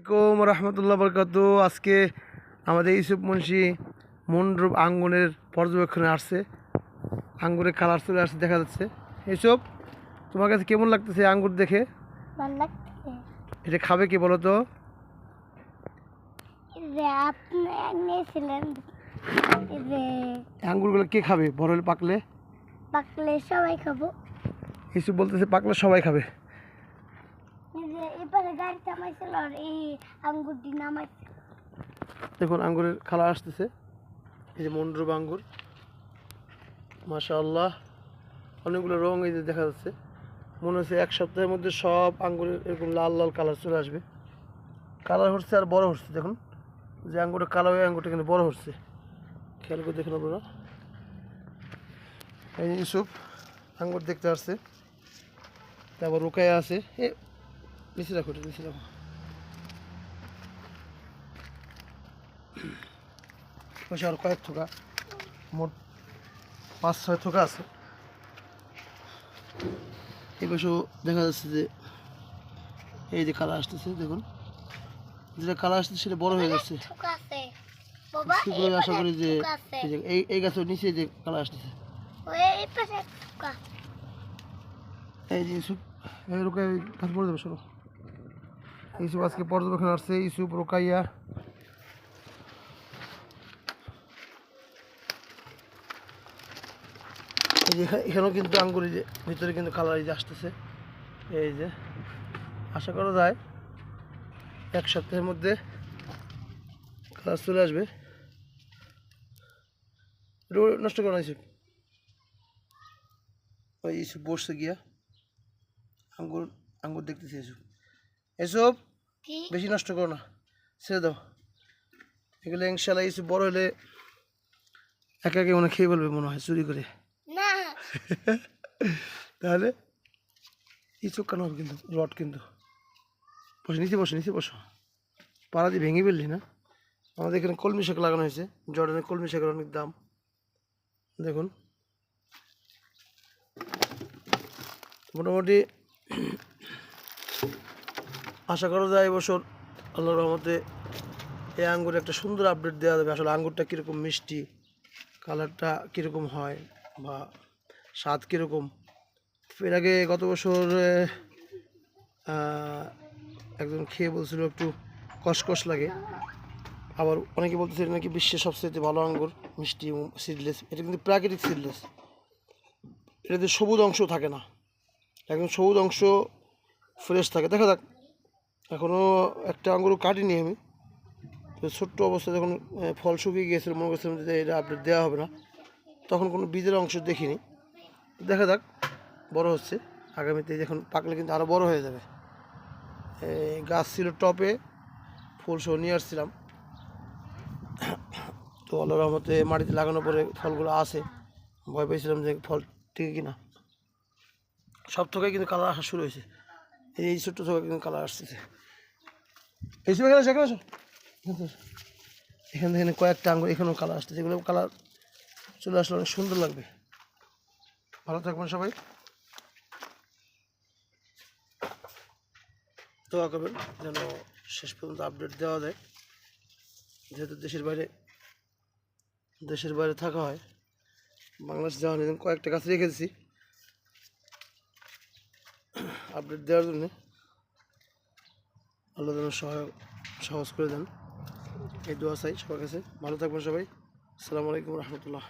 আসসালামাইকুম রহমতুল্লাহ বরকাত। আজকে আমাদের ইউসুফ মুন্সি মন্ডপ আঙ্গনের পর্যবেক্ষণে আসছে। আঙ্গুরের কালার চলে আসছে দেখা যাচ্ছে। ইউসুফ তোমার কাছে কেমন লাগতেছে আঙ্গুর দেখে? এটা খাবে কি বলো তো? আঙ্গুরগুলো কে খাবে? বড় হলে পাকলে? পাকলে সবাই খাব। ইউসুফ বলতেছে পাকলে সবাই খাবে। দেখুন, আঙ্গুরের কালার আসতেছে। এই যে মন্ডপ আঙ্গুর। মাশাআল্লাহ, অনেকগুলো রং এই যে দেখা যাচ্ছে। মনে হচ্ছে এক সপ্তাহের মধ্যে সব আঙ্গুরের এরকম লাল লাল কালার চলে আসবে। কালার হচ্ছে আর বড় হচ্ছে, দেখুন। যে আঙ্গুরটা কালো ওই আঙ্গুরটা কিন্তু বড় হচ্ছে। খেয়াল করে দেখুন আপনারা। এই ইউসুফ, আঙ্গুর দেখতে আসছে। তারপর রুকায় আছে। বেশি রাখো বেশি রাখো পাশে আর কয়েক থোকা মোট পাঁচ ছয় থোকা আছে। এই পাশেও দেখা যাচ্ছে যে এই যে কালার আসতেছে দেখুন। যেটা কালার আসতেছে সেটা বড় হয়ে যাচ্ছে। আশা করি যে এই এই গাছের নিচে যে কালার আসতেছে। এই যে রোকাই গাছ পড়ে যাবে সরো। ইউসুফ আজকে পর্যবেক্ষণ আসছে ইউসুফ, রোকাইয়া। এখানেও কিন্তু আঙ্গুরি যে ভিতরে কিন্তু কালার এই যে আসতেছে। এই যে, আশা করা যায় এক সপ্তাহের মধ্যে কালার চলে আসবে। নষ্ট করো না ওই ইউসুফ বসছে গিয়া। আঙ্গুর আঙ্গুর দেখতেছি এসব এসব বেশি নষ্ট করো না। ছেড়ে দাও। এগুলো ইনশাল্লাহ ইসু বড় হলে একা একে মনে খেয়ে বলবে মনে হয় চুরি করে। তাহলে এই চোখ কেন হবে কিন্তু রড কিন্তু। বসে নিচে বসো নিচে বসো। পাড়া দিয়ে ভেঙে ফেললি না? আমাদের এখানে কলমি শাক লাগানো হয়েছে জর্ডানের কলমি শাকের অনেক দাম। দেখুন। মোটামুটি আশা করা যায় এবছর আল্লাহ রহমতে এই আঙ্গুরে একটা সুন্দর আপডেট দেওয়া যাবে। আসলে আঙ্গুরটা কীরকম মিষ্টি কালারটা কীরকম হয় বা স্বাদ কীরকম? এর আগে গত বছর একজন খেয়ে বলছিল একটু কসকস লাগে। আবার অনেকে বলতেছে নাকি বিশ্বের সবচেয়ে ভালো আঙ্গুর, মিষ্টি সিডলেস এটা কিন্তু প্রাকৃতিক সিডলেস এটাতে সবুজ অংশ থাকে না। একদম সবুজ অংশ ফ্রেশ থাকে। দেখা যাক এখনও একটা আঙ্গুরও কাটিনি আমি। তো ছোট্ট অবস্থায় যখন ফল শুকিয়ে গিয়েছিল, মনে করছিলাম যে এটা আপডেট দেওয়া হবে না। তখন কোনো বীজের অংশ দেখিনি। দেখা যাক, বড় হচ্ছে। আগামীতে যখন পাকলে কিন্তু আরও বড় হয়ে যাবে। গাছ ছিল টপে, ফুল সহ নিয়ে আসছিলাম। তো আল্লাহ রহমতে মাটিতে লাগানোর পরে ফলগুলো আসে ভয় পেয়েছিলাম যে ফল ঠিক কিনা। সব থোকায় কিন্তু কালার আসা শুরু হয়েছে। এই ছোট্ট থোকা কিন্তু কালার আসতেছে। এই সময় এখানে আসো, এখানে এখানে থেকে কয়েকটা আঙ্গুর এখানেও কালার আসতেছে। এগুলো কালার চলে আসলে অনেক সুন্দর লাগবে। ভালো থাকবেন সবাই। দোয়া করবেন যেন শেষ পর্যন্ত আপডেট দেওয়া যায়। যেহেতু দেশের বাইরে দেশের বাইরে থাকা হয় বাংলাদেশ যাওয়া কয়েকটা গাছ রেখে দিছি। আপডেট দেওয়ার জন্য আল্লাহ যেন সহায়, সহজ করে দেন। এই দোয়া চাই সবার কাছে। ভালো থাকবেন সবাই। আসসালামু আলাইকুম রহমতুল্লাহ।